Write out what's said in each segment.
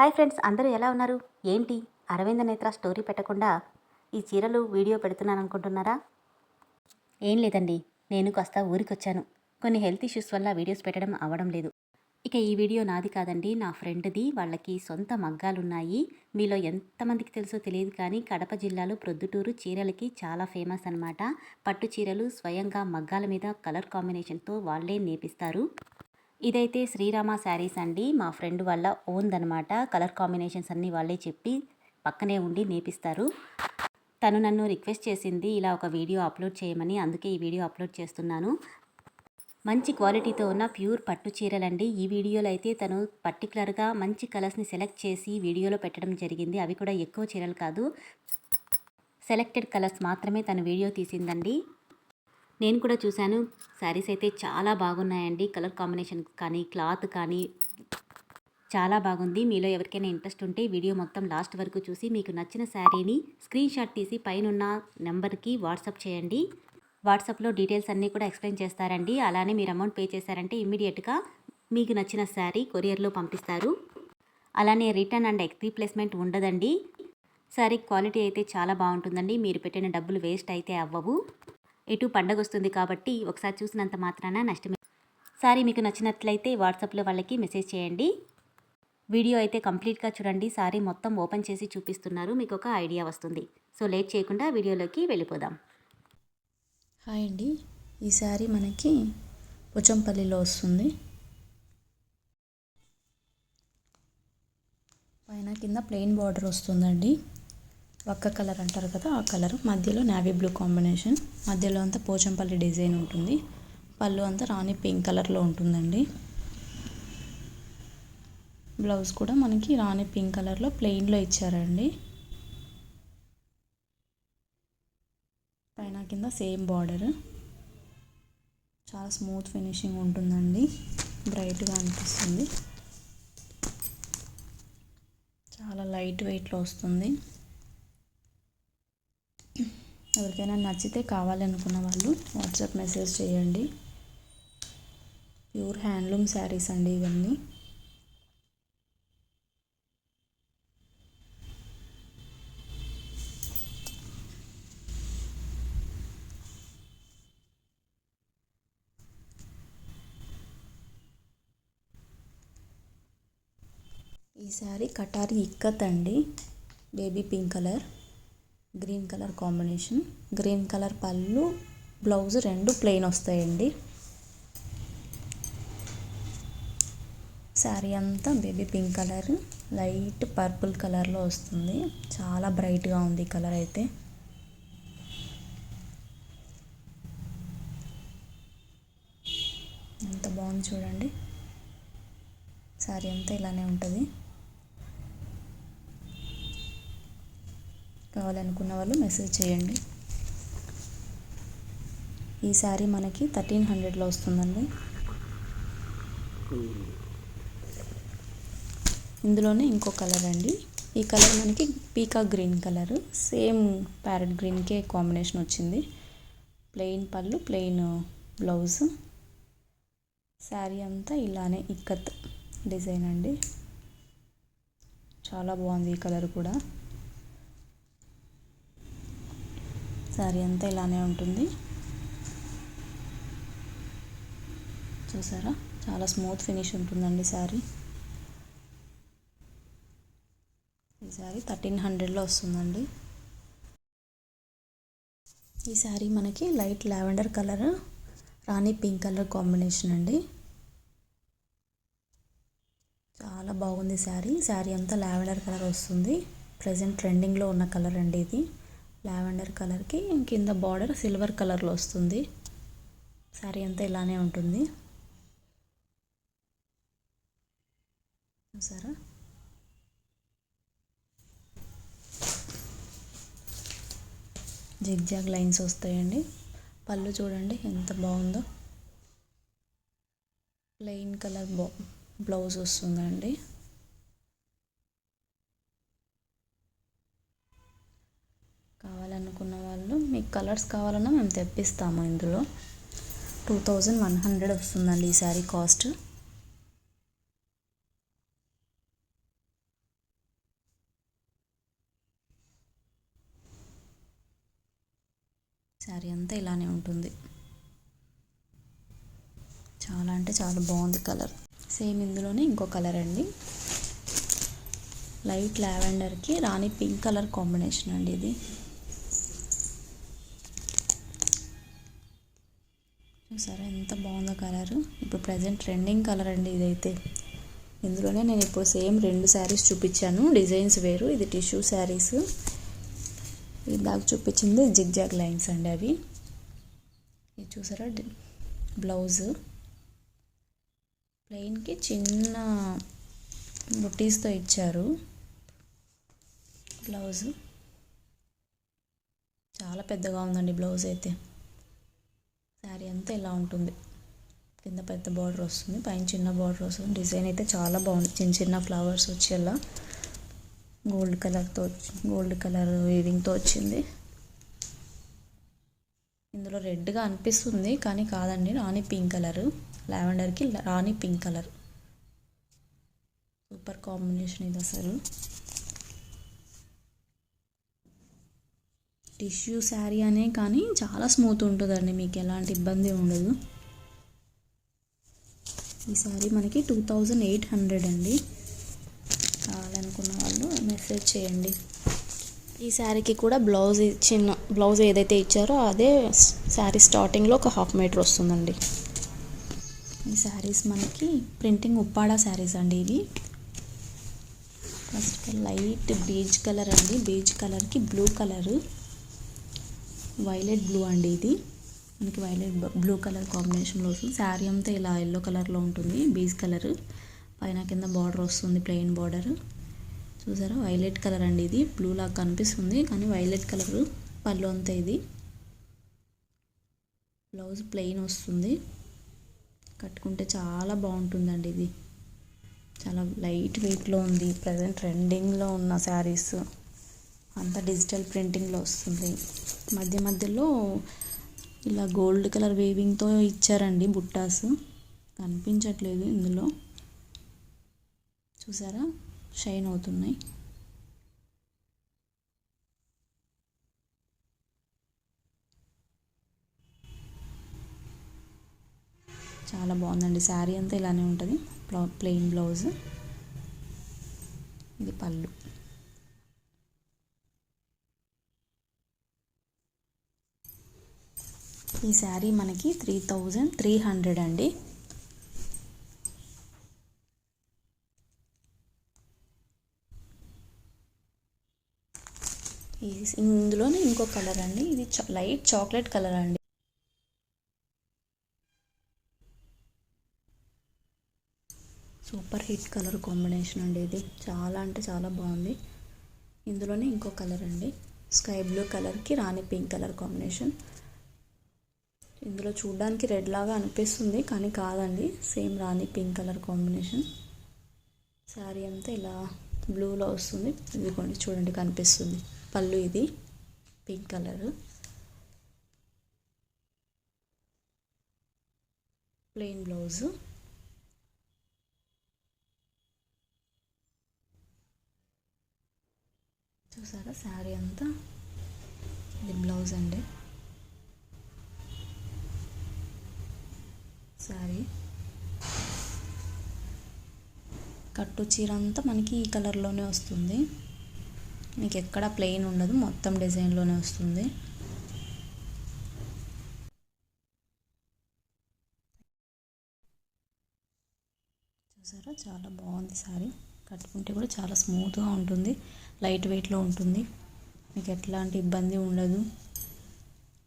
Hi friends అందరూ ఎలా ఉన్నారు? ఏంటి? అరవింద నేత్ర స్టోరీ పెట్టకుండా ఈ చీరలు వీడియో పెడుతున్నాను అనుకుంటున్నారా ఏం లేదండి నేను కాస్త ఊరికొచ్చాను. కొన్ని హెల్త్ ఇష్యూస్ వల్ల వీడియోస్ పెట్టడం అవ్వడం లేదు. ఇక ఈ వీడియో నాది కాదండి నా ఫ్రెండ్ది. వాళ్ళకి సొంత మగ్గాలున్నాయి. మీలో ఎంతమందికి తెలుసో తెలియదు కానీ కడప జిల్లాలో ప్రొద్దుటూరు చీరలకి చాలా ఫేమస్ అన్నమాట. పట్టు చీరలు స్వయంగా మగ్గాల మీద కలర్ కాంబినేషన్తో వాళ్ళే నేపిస్తారు. ఇదైతే శ్రీరామ శారీస్ అండి. మా ఫ్రెండ్ వాళ్ళ ఓన్దనమాట కలర్ కాంబినేషన్స్ అన్నీ వాళ్ళే చెప్పి పక్కనే ఉండి నేపిస్తారు. తను నన్ను రిక్వెస్ట్ చేసింది ఇలా ఒక వీడియో అప్లోడ్ చేయమని అందుకే ఈ వీడియో అప్లోడ్ చేస్తున్నాను. మంచి క్వాలిటీతో ఉన్న ప్యూర్ పట్టు చీరలండి. ఈ వీడియోలో అయితే తను పర్టికులర్గా మంచి కలర్స్ని సెలెక్ట్ చేసి వీడియోలో పెట్టడం జరిగింది. అవి కూడా ఎక్కువ చీరలు కాదు. సెలెక్టెడ్ కలర్స్ మాత్రమే తను వీడియో తీసిందండి. నేను కూడా చూశాను. శారీస్ అయితే చాలా బాగున్నాయండి. కలర్ కాంబినేషన్ కానీ క్లాత్ కానీ చాలా బాగుంది. మీలో ఎవరికైనా ఇంట్రెస్ట్ ఉంటే వీడియో మొత్తం లాస్ట్ వరకు చూసి మీకు నచ్చిన శారీని స్క్రీన్ షాట్ తీసి పైనున్న నెంబర్కి వాట్సాప్ చేయండి. వాట్సాప్లో డీటెయిల్స్ అన్నీ కూడా ఎక్స్ప్లెయిన్ చేస్తారండి. అలానే మీరు అమౌంట్ పే చేశారంటే ఇమ్మీడియట్గా మీకు నచ్చిన శారీ కొరియర్లో పంపిస్తారు. అలానే రిటర్న్ అండ్ రీప్లేస్మెంట్ ఉండదండి. శారీ క్వాలిటీ అయితే చాలా బాగుంటుందండి. మీరు పెట్టిన డబ్బులు వేస్ట్ అయితే అవ్వవు. ఎటు పండగ వస్తుంది కాబట్టి ఒకసారి చూసినంత మాత్రాన నష్టమే. సారీ మీకు నచ్చినట్లయితే వాట్సాప్లో వాళ్ళకి మెసేజ్ చేయండి. వీడియో అయితే కంప్లీట్గా చూడండి. సారీ మొత్తం ఓపెన్ చేసి చూపిస్తున్నారు. మీకు ఒక ఐడియా వస్తుంది. సో లేట్ చేయకుండా వీడియోలోకి వెళ్ళిపోదాం. హాయ్ అండి. ఈ సారీ మనకి పుచ్చంపల్లిలో వస్తుంది. పైన కింద ప్లెయిన్ బార్డర్ వస్తుందండి. ఒక్క కలర్ అంటారు కదా ఆ కలర్. మధ్యలో నావీ బ్లూ కాంబినేషన్ మధ్యలో అంతా పోచంపల్లి డిజైన్ ఉంటుంది. పళ్ళు అంతా రాణి పింక్ కలర్లో ఉంటుందండి. బ్లౌజ్ కూడా మనకి రాణి పింక్ కలర్లో ప్లెయిన్లో ఇచ్చారండి. పైన కింద సేమ్ బార్డర్ చాలా స్మూత్ ఫినిషింగ్ ఉంటుందండి. బ్రైట్గా అనిపిస్తుంది. చాలా లైట్ వెయిట్లో వస్తుంది. ఎవరికైనా నచ్చితే కావాలనుకున్న వాళ్ళు వాట్సాప్ మెసేజ్ చేయండి. ప్యూర్ హ్యాండ్లూమ్ శారీస్ అండి ఇవన్నీ. ఈ శారీ కటారి ఇక్కత్ అండి. Baby pink colour. Green colour combination. Green colour పళ్ళు బ్లౌజ్ రెండు ప్లెయిన్ వస్తాయండి. శారీ అంతా baby pink colour light purple కలర్లో వస్తుంది. చాలా బ్రైట్గా ఉంది కలర్ అయితే. ఎంత బాగుంది చూడండి. శారీ అంతా ఇలానే ఉంటుంది. కావాలనుకున్న వాళ్ళు మెసేజ్ చేయండి. ఈ శారీ మనకి థర్టీన్ హండ్రెడ్లో వస్తుందండి. ఇందులోనే ఇంకో కలర్ అండి. ఈ కలర్ మనకి పీకా గ్రీన్ కలర్. సేమ్ ప్యారెట్ గ్రీన్కే కాంబినేషన్ వచ్చింది. ప్లెయిన్ పళ్ళు ప్లెయిన్ బ్లౌజ్. శారీ అంతా ఇలానే ఇక్కత్ డిజైన్ అండి. చాలా బాగుంది ఈ కలర్ కూడా. శారీ అంతా ఇలానే ఉంటుంది. చూసారా? చాలా స్మూత్ ఫినిష్ ఉంటుందండి శారీ ఈ శారీ థర్టీన్ హండ్రెడ్లో వస్తుందండి. ఈ శారీ మనకి light lavender colour rani pink colour combination అండి. చాలా బాగుంది శారీ శారీ అంతా లావెండర్ కలర్ వస్తుంది. ప్రజెంట్ ట్రెండింగ్లో ఉన్న కలర్ అండి ఇది. లావెండర్ కలర్కి కింద బార్డర్ సిల్వర్ కలర్లో వస్తుంది. శారీ అంతా ఇలానే ఉంటుంది. చూసారా? జిగ్జాగ్ లైన్స్ వస్తాయండి. పళ్ళు చూడండి ఎంత బాగుందో. ప్లెయిన్ కలర్ బ్లౌజ్ వస్తుందండి. మీకు కలర్స్ కావాలన్నా మేము తెప్పిస్తాము ఇందులో. టూ థౌజండ్ వన్ హండ్రెడ్ వస్తుందండి ఈ శారీ కాస్ట్. శారీ అంతా ఇలానే ఉంటుంది. చాలా అంటే చాలా బాగుంది కలర్. సేమ్ ఇందులోనే ఇంకో కలర్ అండి. లైట్ లావెండర్కి రాణి పింక్ కలర్ కాంబినేషన్ అండి ఇది. చూసారా ఎంత బాగుందో కలర్. ఇప్పుడు ప్రజెంట్ ట్రెండింగ్ కలర్ అండి ఇదైతే. ఇందులోనే నేను ఇప్పుడు సేమ్ రెండు శారీస్ చూపించాను. డిజైన్స్ వేరు. ఇది టిష్యూ శారీస్ ఇందాక చూపించింది జిగ్జాగ్ లైన్స్ అండి అవి. ఇది చూసారా? బ్లౌజ్ ప్లెయిన్కి చిన్న బుట్టీస్తో ఇచ్చారు. బ్లౌజ్ చాలా పెద్దగా ఉందండి బ్లౌజ్ అయితే. శారీ అంతా ఇలా ఉంటుంది. కింద పెద్ద బార్డర్ వస్తుంది పైన చిన్న బార్డర్ వస్తుంది. డిజైన్ అయితే చాలా బాగుంది. చిన్న చిన్న ఫ్లవర్స్ వచ్చేలా గోల్డ్ కలర్తో గోల్డ్ కలర్ వీవింగ్తో వచ్చింది. ఇందులో రెడ్గా అనిపిస్తుంది కానీ కాదండి. రాణి pink colour లావెండర్కి rani pink colour super combination ఇది అసలు. టిష్యూ శారీ అనే కానీ చాలా స్మూత్ ఉంటుందండి. మీకు ఎలాంటి ఇబ్బంది ఉండదు. ఈ శారీ మనకి టూ థౌజండ్ ఎయిట్ హండ్రెడ్ అండి. కావాలనుకున్న వాళ్ళు మెసేజ్ చేయండి. ఈ శారీకి కూడా బ్లౌజ్ చిన్న బ్లౌజ్ ఏదైతే ఇచ్చారో అదే శారీ స్టార్టింగ్లో ఒక హాఫ్ మీటర్ వస్తుందండి. ఈ శారీస్ మనకి ప్రింటింగ్ ఉప్పాడా శారీస్ అండి ఇవి. ఫస్ట్ లైట్ బీజ్ కలర్ అండి. బీజ్ కలర్కి బ్లూ కలర్. వైలెట్ బ్లూ అండి ఇది. మనకి వైలెట్ బ్లూ కలర్ కాంబినేషన్లో వస్తుంది. శారీ అంతా ఇలా ఎల్లో కలర్లో ఉంటుంది బీజ్ కలర్. పైన కింద బార్డర్ వస్తుంది ప్లెయిన్ బార్డర్. చూసారా? వైలెట్ కలర్ అండి ఇది. బ్లూ లాగా కనిపిస్తుంది కానీ వైలెట్ కలర్ పళ్ళు అంతా ఇది. బ్లౌజ్ ప్లెయిన్ వస్తుంది. కట్టుకుంటే చాలా బాగుంటుందండి ఇది. చాలా లైట్ వెయిట్లో ఉంది. ప్రజెంట్ ట్రెండింగ్లో ఉన్న శారీస్. అంతా డిజిటల్ ప్రింటింగ్లో వస్తుంది. మధ్య మధ్యలో ఇలా గోల్డ్ కలర్ వేవింగ్తో ఇచ్చారండి బుట్టాస్. కనిపించట్లేదు ఇందులో. చూసారా? షైన్ అవుతున్నాయి. చాలా బాగుందండి. శారీ అంతా ఇలానే ఉంటుంది. Plain blouse. ఇది పళ్ళు. ఈ శారీ మనకి త్రీ థౌజండ్ త్రీ హండ్రెడ్ అండి. ఇందులోనే ఇంకో కలర్ అండి. ఇది లైట్ చాక్లెట్ కలర్ అండి. సూపర్ హిట్ కలర్ కాంబినేషన్ అండి ఇది. చాలా అంటే చాలా బాగుంది. ఇందులోనే ఇంకో కలర్ అండి. స్కై బ్లూ కలర్కి రాణి పింక్ కలర్ కాంబినేషన్. ఇందులో చూడడానికి రెడ్ లాగా అనిపిస్తుంది కానీ కాదండి. సేమ్ రాణి పింక్ కలర్ కాంబినేషన్. శారీ అంతా ఇలా బ్లూలో వస్తుంది. ఇదిగోండి చూడండి కనిపిస్తుంది. పళ్ళు ఇది పింక్ కలర్. Plain blouse. చూసారా శారీ అంతా? ఇది బ్లౌజ్ అండి. శారీ కట్టు చీర అంతా మనకి ఈ కలర్లోనే వస్తుంది. మీకు ఎక్కడ ప్లెయిన్ ఉండదు మొత్తం డిజైన్లోనే వస్తుంది. చూసారా? చాలా బాగుంది సారీ. కట్టుకుంటే కూడా చాలా స్మూత్గా ఉంటుంది లైట్ వెయిట్లో ఉంటుంది. మీకు ఎట్లాంటి ఇబ్బంది ఉండదు.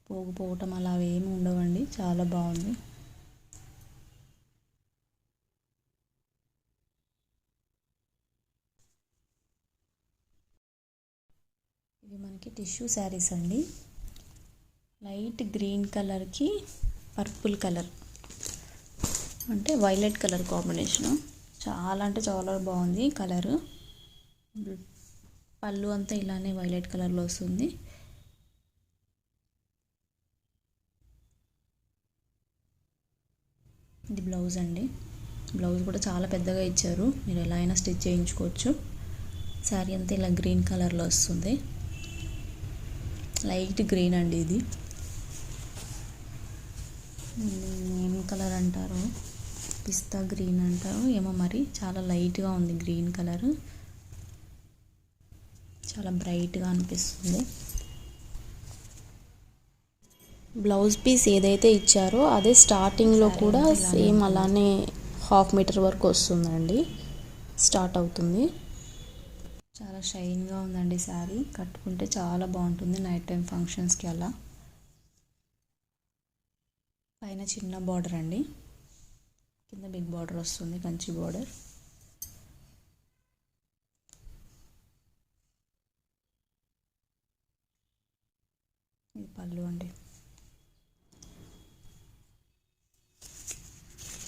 పోగుపోవటం అలా ఏమి ఉండవండి. చాలా బాగుంది. ఇవి మనకి టిష్యూ శారీస్ అండి. లైట్ గ్రీన్ కలర్కి పర్పుల్ కలర్. అంటే వైలెట్ కలర్ కాంబినేషను. చాలా అంటే చాలా బాగుంది కలరు. పళ్ళు అంతా ఇలానే వైలెట్ కలర్లో వస్తుంది. ఇది బ్లౌజ్ అండి. బ్లౌజ్ కూడా చాలా పెద్దగా ఇచ్చారు. మీరు ఎలా అయినా స్టిచ్ చేయించుకోవచ్చు. శారీ అంతా ఇలా గ్రీన్ కలర్లో వస్తుంది. లైట్ గ్రీన్ అండి ఇది. ఏం కలర్ అంటారు? పిస్తా గ్రీన్ అంటారు. ఏమో మరి చాలా లైట్గా ఉంది గ్రీన్ కలర్. చాలా బ్రైట్గా అనిపిస్తుంది. బ్లౌజ్ పీస్ ఏదైతే ఇచ్చారో అదే స్టార్టింగ్లో కూడా సేమ్ అలానే హాఫ్ మీటర్ వరకు వస్తుందండి. స్టార్ట్ అవుతుంది. చాలా షైన్గా ఉందండి శారీ. కట్టుకుంటే చాలా బాగుంటుంది నైట్ టైం ఫంక్షన్స్కి అలా. పైన చిన్న బార్డర్ అండి. కింద బిగ్ బార్డర్ వస్తుంది కంచి బార్డర్. ఇది పళ్ళు అండి.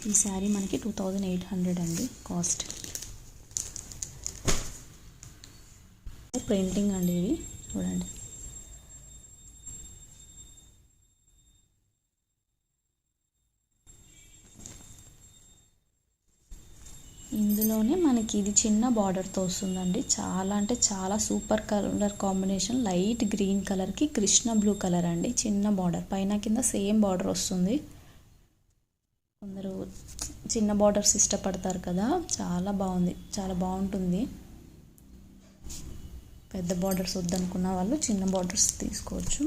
ఈ శారీ మనకి టూ థౌజండ్ ఎయిట్ హండ్రెడ్ అండి కాస్ట్. ప్రింటింగ్ అండి ఇవి. చూడండి. ఇందులోనే మనకి ఇది చిన్న బార్డర్తో వస్తుందండి. చాలా అంటే చాలా super colour combination. Light green కలర్కి కృష్ణ బ్లూ కలర్ అండి. చిన్న బార్డర్. పైన కింద సేమ్ బార్డర్ వస్తుంది. కొందరు చిన్న బార్డర్స్ ఇష్టపడతారు కదా. చాలా బాగుంది. చాలా బాగుంటుంది. పెద్ద బార్డర్స్ వద్దనుకున్న వాళ్ళు చిన్న బార్డర్స్ తీసుకోవచ్చు.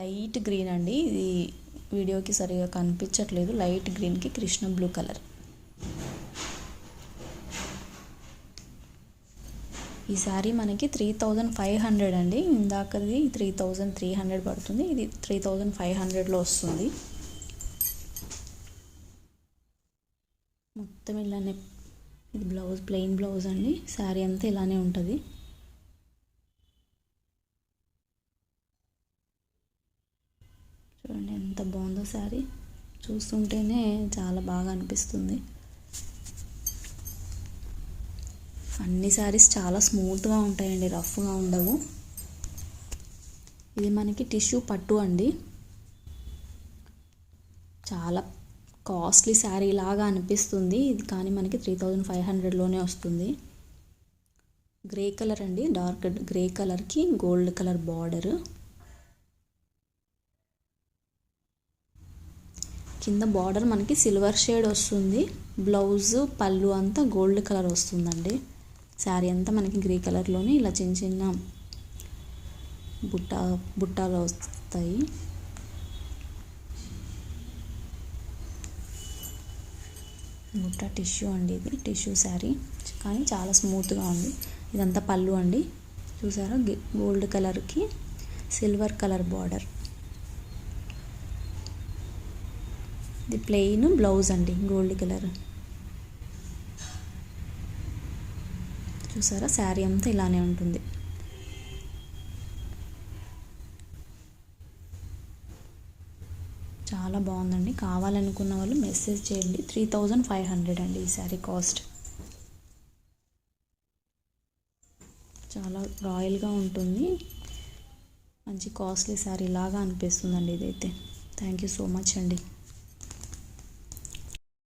లైట్ గ్రీన్ అండి. ఇది వీడియోకి సరిగా కనిపించట్లేదు. లైట్ గ్రీన్కి కృష్ణ బ్లూ కలర్. ఈ శారీ మనకి త్రీ థౌజండ్ ఫైవ్ హండ్రెడ్ అండి. ఇందాకది త్రీ థౌజండ్ త్రీ హండ్రెడ్ పడుతుంది. ఇది త్రీ థౌజండ్ ఫైవ్ హండ్రెడ్లో వస్తుంది. మొత్తం ఇలా నెప్ ఇది బ్లౌజ్ ప్లెయిన్ బ్లౌజ్ అండి శారీ అంతా ఇలానే ఉంటుంది. చూడండి ఎంత బాగుందో శారీ. చూస్తుంటేనే చాలా బాగా అనిపిస్తుంది. అన్ని శారీస్ చాలా స్మూత్గా ఉంటాయండి రఫ్గా ఉండవు. ఇది మనకి టిష్యూ పట్టు అండి. చాలా కాస్ట్లీ శారీ లాగా అనిపిస్తుంది. ఇది కానీ మనకి త్రీ థౌజండ్ ఫైవ్ హండ్రెడ్లోనే వస్తుంది. గ్రే కలర్ అండి. డార్క్ గ్రే కలర్కి గోల్డ్ కలర్ బార్డర్ కింద బార్డర్ మనకి సిల్వర్ షేడ్ వస్తుంది. బ్లౌజ్ పళ్ళు అంతా గోల్డ్ కలర్ వస్తుందండి. శారీ అంతా మనకి గ్రే కలర్లోనే ఇలా చిన్న చిన్న బుట్ట బుట్టాలు వస్తాయి. బుట్ట టిష్యూ అండి ఇది. టిష్యూ శారీ. కానీ చాలా స్మూత్గా ఉంది. ఇదంతా పళ్ళు అండి. చూసారా? గోల్డ్ కలర్కి సిల్వర్ కలర్ బార్డర్. ఇది ప్లెయిన్ బ్లౌజ్ అండి. Gold colour. చూసారా? శారీ అంతా ఇలానే ఉంటుంది. చాలా బాగుందండి. కావాలనుకున్న వాళ్ళు మెసేజ్ చేయండి. త్రీ థౌజండ్ ఫైవ్ హండ్రెడ్ అండి ఈ శారీ కాస్ట్. చాలా రాయల్గా ఉంటుంది. మంచి కాస్ట్లీ శారీ లాగా అనిపిస్తుందండి ఇదైతే. థ్యాంక్ యూ సో మచ్ అండి.